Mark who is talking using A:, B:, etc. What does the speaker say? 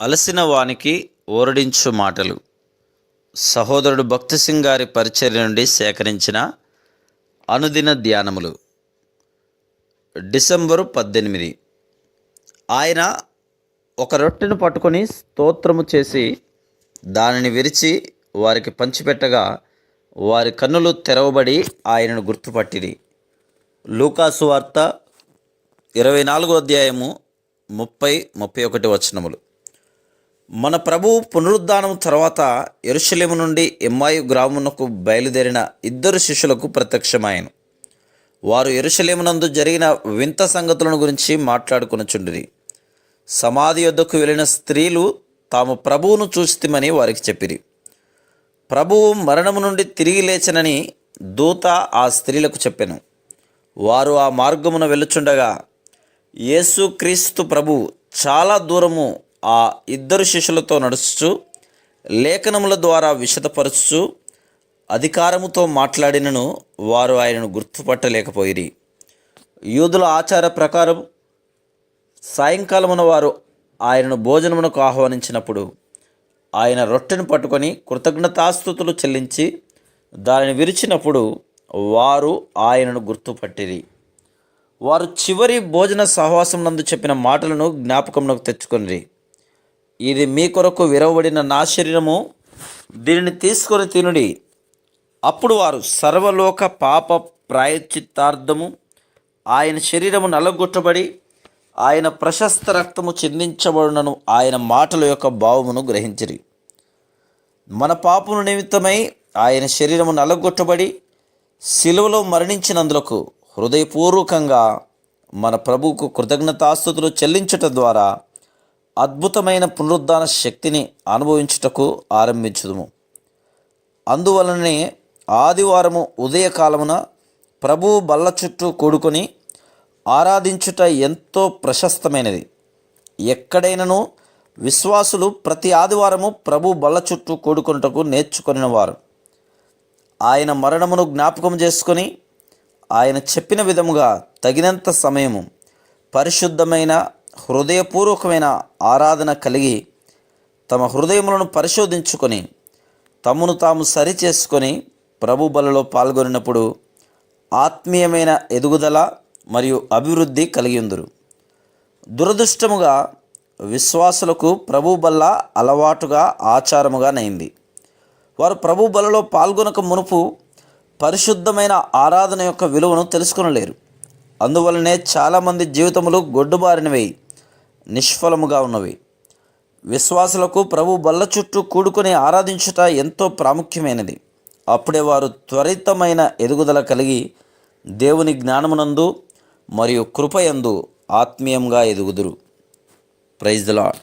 A: అలసిన వానికి ఓరడించు మాటలు. సహోదరుడు భక్తి సింగ్ గారి పరిచర్య నుండి సేకరించిన అనుదిన ధ్యానములు. డిసెంబరు పద్దెనిమిది. ఆయన ఒక రొట్టెను పట్టుకొని స్తోత్రము చేసి దానిని విరిచి వారికి పంచిపెట్టగా వారి కన్నులు తెరవబడి ఆయనను గుర్తుపట్టిరి. లూకాసు వార్త ఇరవై నాలుగో అధ్యాయము ముప్పై ముప్పై ఒకటి వచనములు. మన ప్రభువు పునరుద్ధానం తర్వాత ఎరుషలేము నుండి ఎమ్మాయి గ్రామునకు బయలుదేరిన ఇద్దరు శిష్యులకు ప్రత్యక్షమాయను. వారు ఎరుషలేమునందు జరిగిన వింత సంగతులను గురించి మాట్లాడుకొనుచుండిరి. సమాధి యొద్దకు వెళ్ళిన స్త్రీలు తాము ప్రభువును చూస్తామని వారికి చెప్పిరి. ప్రభువు మరణము నుండి తిరిగి లేచనని దూత ఆ స్త్రీలకు చెప్పాను. వారు ఆ మార్గమున వెళ్ళుచుండగా యేసుక్రీస్తు ప్రభు చాలా దూరము ఆ ఇద్దరు శిష్యులతో నడుచుచు లేఖనముల ద్వారా విశదపరుస్తూ అధికారముతో మాట్లాడినను వారు ఆయనను గుర్తుపట్టలేకపోయిరి. యూదుల ఆచార ప్రకారం సాయంకాలమున వారు ఆయనను భోజనమునకు ఆహ్వానించినప్పుడు ఆయన రొట్టెను పట్టుకొని కృతజ్ఞతాస్థుతులు చెల్లించి దానిని విరిచినప్పుడు వారు ఆయనను గుర్తుపట్టిరి. వారు చివరి భోజన సహవాసం నందు చెప్పిన మాటలను జ్ఞాపకంలోకి తెచ్చుకొనిరి. ఇది మీ కొరకు విరవబడిన నా శరీరము. దీనిని తీసుకొని తినుడి. అప్పుడు వారు సర్వలోక పాప ప్రాయచిత్తార్థము ఆయన శరీరము నలగొట్టబడి ఆయన ప్రశస్త రక్తము చెందించబడునను ఆయన మాటల యొక్క భావమును గ్రహించిరి. మన పాపము నిమిత్తమై ఆయన శరీరము నలగొట్టబడి శిలువలో మరణించినందులకు హృదయపూర్వకంగా మన ప్రభువుకు కృతజ్ఞతాస్థుతులు చెల్లించుట ద్వారా అద్భుతమైన పునరుద్ధాన శక్తిని అనుభవించుటకు ఆరంభించుదుము. అందువలనే ఆదివారము ఉదయకాలమున ప్రభువు బల్ల చుట్టూ కూడుకొని ఆరాధించుట ఎంతో ప్రశస్తమైనది. ఎక్కడైనను విశ్వాసులు ప్రతి ఆదివారము ప్రభు బల్ల చుట్టూ కూడుకొనుటకు నేర్చుకొనిన వారు ఆయన మరణమును జ్ఞాపకం చేసుకొని ఆయన చెప్పిన విధముగా తగినంత సమయము పరిశుద్ధమైన హృదయపూర్వకమైన ఆరాధన కలిగి తమ హృదయములను పరిశోధించుకొని తమను తాము సరిచేసుకొని ప్రభు బలలో పాల్గొనినప్పుడు ఆత్మీయమైన ఎదుగుదల మరియు అభివృద్ధి కలిగి ఉందరు దురదృష్టముగా విశ్వాసులకు ప్రభు బల్ల అలవాటుగా ఆచారముగా నైంది వారు ప్రభు బలలో పాల్గొనక మునుపు పరిశుద్ధమైన ఆరాధన యొక్క విలువను తెలుసుకొనలేరు. అందువలనే చాలామంది జీవితములు గొడ్డుబారినవి నిష్ఫలముగా ఉన్నవి. విశ్వాసులకు ప్రభు బల్ల చుట్టూ కూడుకొని ఆరాధించుట ఎంతో ప్రాముఖ్యమైనది. అప్పుడే వారు త్వరితమైన ఎదుగుదల కలిగి దేవుని జ్ఞానమునందు మరియు కృపయందు ఆత్మీయంగా ఎదుగుదురు. Praise the lord